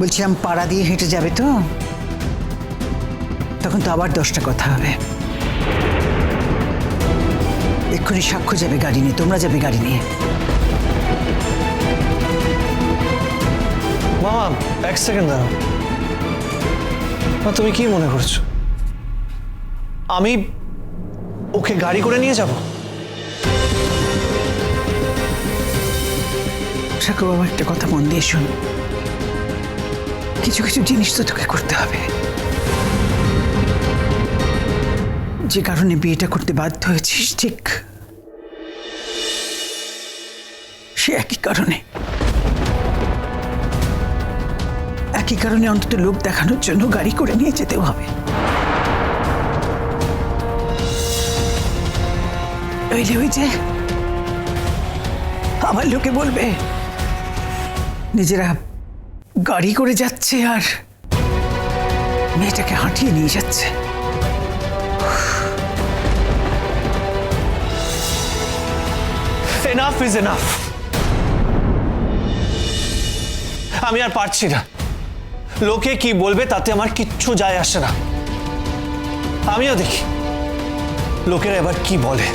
বলছিলাম পাড়া দিয়ে হেঁটে যাবে তো? তখন তো আবার দশটা কথা হবে। এক্ষুনি সাক্ষ্য যাবে গাড়ি নিয়ে তোমরা যাবে গাড়ি নিয়ে। মামা এক সেকেন্ড দাঁড়াও। তুমি কি মনে করছ? আমি ওকে গাড়ি করে নিয়ে যাব? সাক্ষ্য বাবা একটা কথা মন দিয়ে শোন। কিছু কিছু জিনিস তো তোকে করতে হবে। যে কারণে বিয়েটা করতে বাধ্য হয়েছিস, ঠিক? সে একই কারণে। একই কারণে অন্তত লোক দেখানোর জন্য গাড়ি করে নিয়ে যেতেও হবে। নইলে ওই যে, আমার লোকে বলবে, নিজেরা গাড়ি করে যাচ্ছে আর মেয়েটাকে হাঁটিয়ে নিয়ে যাচ্ছে। আমি আর পারছি না। লোকে কি বলবে তাতে আমার কিচ্ছু যায় আসে না। আমিও দেখি। লোকেরা এবার কি বলে?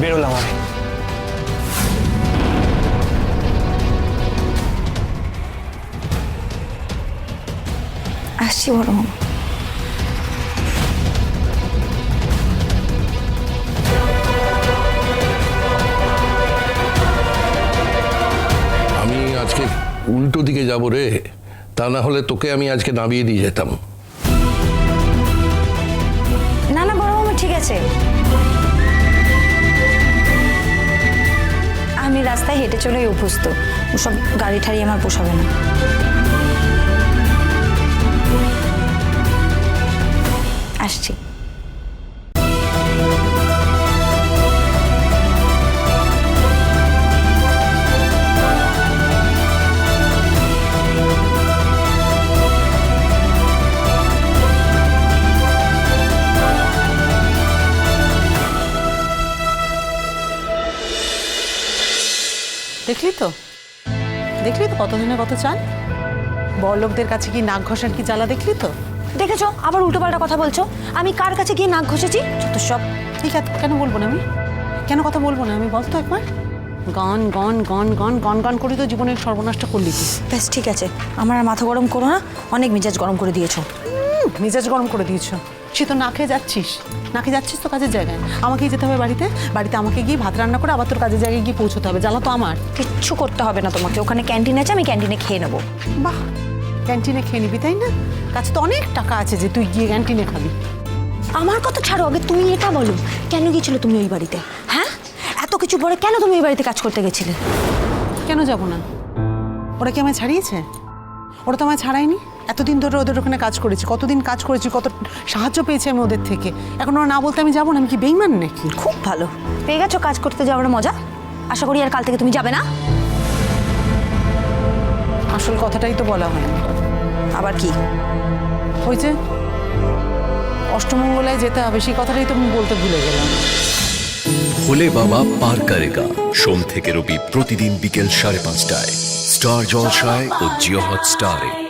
বেরোলাম আমি। আসছি বড় আমি আজকে উল্টো দিকে যাব রে। তা না হলে তোকে আমি আজকে নামিয়ে দিয়ে যেতাম। না না বড় মামা ঠিক আছে। আমি রাস্তায় হেঁটে চলেই অভ্যস্ত। ওসব গাড়ি ঠাড়ি আমার পোষাবে না। দেখলি তো? দেখলি তো কতদিনে কত চান? বড়লোকদের কাছে কি নাক ঘষার কি জ্বালা দেখলি তো? দেখেছ? আবার উল্টোপাল্টা কথা বলছো? আমি কার কাছে গিয়ে নাক ঘষেছি? যত সব ঠিক আছে কেন বলব না আমি? কেন কথা বলব না আমি? বলতো একবার। গন গন গন গন গন গন করি তো জীবনের সর্বনাশটা করলি তুই। ব্যাস ঠিক আছে। আমার আর মাথা গরম করো না। অনেক মেজাজ গরম করে দিয়েছ। মেজাজ গরম করে দিয়েছ। সে তো না খেয়ে যাচ্ছিস। না খেয়ে যাচ্ছিস তো কাজের জায়গায়। আমাকেই যেতে হবে বাড়িতে। বাড়িতে আমাকে গিয়ে ভাত রান্না করে আবার তোর কাজের জায়গায় গিয়ে পৌঁছতে হবে। জ্বালা তো আমার। কিচ্ছু করতে হবে না তোমাকে। ওখানে ক্যান্টিন আছে আমি ক্যান্টিনে খেয়ে নেব। বাহ! ক্যান্টিনে খেয়ে নিবি তাই না? কাছে তো অনেক টাকা আছে যে তুই গিয়ে ক্যান্টিনে খাবি। আমার কথা ছাড়ো আগে তুমি এটা বলো। কেন গিয়েছিলে তুমি ওই বাড়িতে? হ্যাঁ? এত কিছু পরে কেন তুমি ওই বাড়িতে কাজ করতে গেছিলে? কেন যাব না? ওরা কি আমায় ছাড়িয়েছে? ওরা তো আমায় ছাড়ায়নি? এতদিন ধরে ওদের ওখানে কাজ করেছি। কতদিন কাজ করেছি কত সাহায্য পেয়েছি আমি ওদের থেকে। এখন ওরা না বলতে আমি যাব না আমি কি বেইমান নাকি? খুব ভালো। পেয়ে গেছো কাজ করতে যাওয়ার মজা? আশা করি আর কাল থেকে তুমি যাবে না? আসল কথাটাই তো বলা হয়নি। আবার কি? ওই যে অষ্টমঙ্গলায় যেতে হবে সেই কথাটাই তো আমি বলতে ভুলে গেলাম। ভোলে বাবা পার করেগা। সোম থেকে রবি প্রতিদিন বিকেল সাড়ে পাঁচটায়। স্টার জলসায় ও জিও হট স্টারে